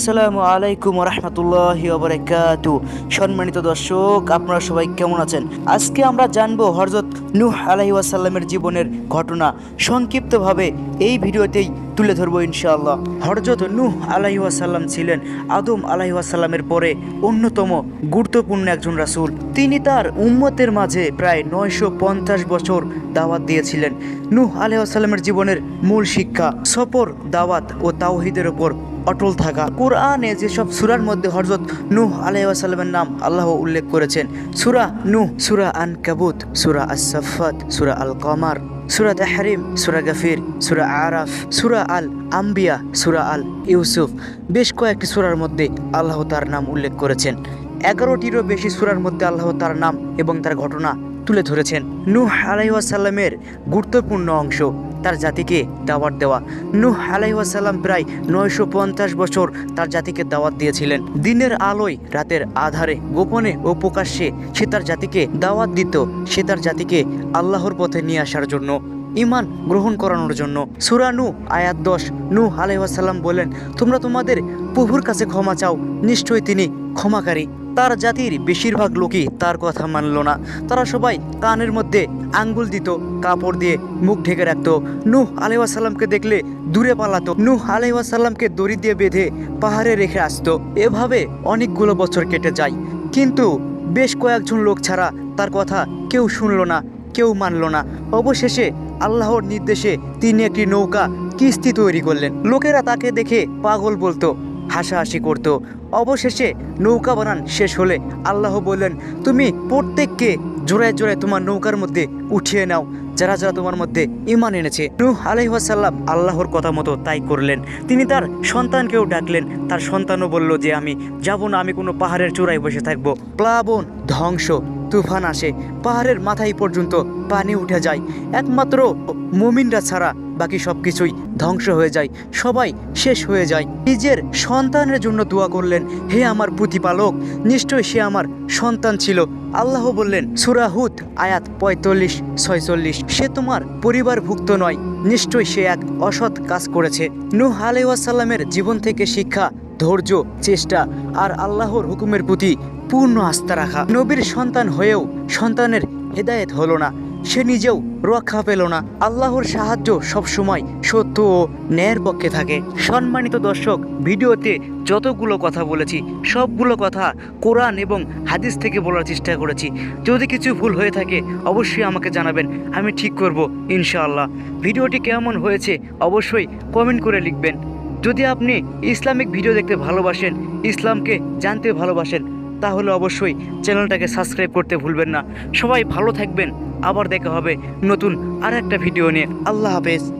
আসসালামু আলাইকুম রহমতুল্লাহি ওবরাকাত। সম্মানিত দর্শক, আপনারা সবাই কেমন আছেন? আজকে আমরা জানব হরজত নূহ আলাহি ওয়াসাল্লামের জীবনের ঘটনা। সংক্ষিপ্তভাবে এই ভিডিওতেই তুলে ধরবো ইনশাআল্লাহ। হরজত নূহ আলাহি ওয়াসাল্লাম ছিলেন আদম আলাহি ওয়াসাল্লামের পরে অন্যতম গুরুত্বপূর্ণ একজন রাসুল। তিনি তার উম্মতের মাঝে প্রায় নয়শো পঞ্চাশ বছর দাওয়াত দিয়েছিলেন। নূহ আলাহি ওয়াসাল্লামের জীবনের মূল শিক্ষা সফর, দাওয়াত ও তাওহিদের ওপর অটল থাকা। কোরআনে যেসব সুরার মধ্যে হজরত নূহ আলাইসাল্লামের নাম আল্লাহ উল্লেখ করেছেন, সুরা নূহ, সুরা আন কাবুত সুরা আসাফাত সুরা আল কমার সুরা তাহরিম, সুরা গাফির, সুরা আরাফ, সুরা আল আম্বিয়া সুরা আল ইউসুফ বেশ কয়েকটি সুরার মধ্যে আল্লাহ তার নাম উল্লেখ করেছেন। এগারোটিরও বেশি সুরার মধ্যে আল্লাহ তার নাম এবং তার ঘটনা তুলে ধরেছেন। নূহ আলাইসাল্লামের গুরুত্বপূর্ণ অংশ তার জাতিকে দাওয়াত দেওয়া। নূহ আলাইসাল্লাম প্রায় নয়শো পঞ্চাশ বছর তার জাতিকে দাওয়াত দিয়েছিলেন। দিনের আলোয়, রাতের আধারে, গোপনে ও প্রকাশ্যে সে তার জাতিকে দাওয়াত দিত। সে তার জাতিকে আল্লাহর পথে নিয়ে আসার জন্য ইমান গ্রহণ করানোর জন্য। সুরা নু আয়াত দশ, নূহ আলাইসাল্লাম বলেন, তোমরা তোমাদের প্রভুর কাছে ক্ষমা চাও। নিশ্চয়ই তিনি ক্ষমাকারী। তার জাতির বেশিরভাগ লোকই তার কথা মানল না। তারা সবাই কানের মধ্যে আঙ্গুল দিত, কাপড় দিয়ে মুখ ঢেকে রাখত। নূহ আলাইসাল্লামকে দেখলে দূরে পালাতো। নূহ আলাইসাল্লামকে দড়ি দিয়ে বেঁধে পাহাড়ে রেখে আসতো। এভাবে অনেকগুলো বছর কেটে যায়। কিন্তু বেশ কয়েকজন লোক ছাড়া তার কথা কেউ শুনলো না, কেউ মানল না। অবশেষে আল্লাহর নির্দেশে তিনি একটি নৌকা, কিস্তি তৈরি করলেন। লোকেরা তাকে দেখে পাগল বলতো হাসাহাসি করত। অবশেষে নৌকা বানান শেষ হলে আল্লাহ বললেন, তুমি প্রত্যেককে জোড়ায় জোড়ায় তোমার নৌকার মধ্যে উঠিয়ে নাও। যারা যারা তোমার মধ্যে ইমান এনেছে। নূহ আলহিহাসাল্লাম আল্লাহর কথা মতো তাই করলেন। তিনি তার সন্তানকেও ডাকলেন। তার সন্তানও বলল যে, আমি যাব না, আমি কোনো পাহাড়ের চূড়ায় বসে থাকব। প্লাবন ধ্বংস। তুফান আসে, পাহাড়ের মাথায় পর্যন্ত পানি উঠে যায়। একমাত্র মুমিনরা ছাড়া বাকি সব কিছুই ধ্বংস হয়ে যায়, সবাই শেষ হয়ে যায়। নিজের সন্তানের জন্য দোয়া করলেন, হে আমার প্রতিপালক, নিশ্চয় সে আমার সন্তান ছিল। আল্লাহ বললেন সুরাহুত আয়াত পঁয়তাল্লিশ, ছয়চল্লিশ, সে তোমার পরিবারভুক্ত নয়, নিশ্চয় সে এক অসৎ কাজ করেছে। নূহ আলাইসাল্লামের জীবন থেকে শিক্ষা, ধৈর্য, চেষ্টা আর আল্লাহর হুকুমের প্রতি পূর্ণ আস্থা রাখা। নবীর সন্তান হয়েও সন্তানের হেদায়েত হলো না। সে নিজেও রক্ষা পেল না। আল্লাহর সাহায্য সবসময় সত্য ও ন্যায়ের পক্ষে থাকে। সম্মানিত দর্শক, ভিডিওতে যতগুলো কথা বলেছি, সবগুলো কথা কোরআন এবং হাদিস থেকে বলার চেষ্টা করেছি। যদি কিছু ভুল হয়ে থাকে, অবশ্যই আমাকে জানাবেন। আমি ঠিক করব, ইনশাআল্লাহ। ভিডিওটি কেমন হয়েছে, অবশ্যই কমেন্ট করে লিখবেন। যদি আপনি ইসলামিক ভিডিও দেখতে ভালোবাসেন, ইসলামকে জানতে ভালোবাসেন তাহলে অবশ্যই চ্যানেলটাকে সাবস্ক্রাইব করতে ভুলবেন না। সবাই ভালো থাকবেন। আবার দেখা হবে নতুন আর একটা ভিডিও নিয়ে। আল্লাহ হাফেজ।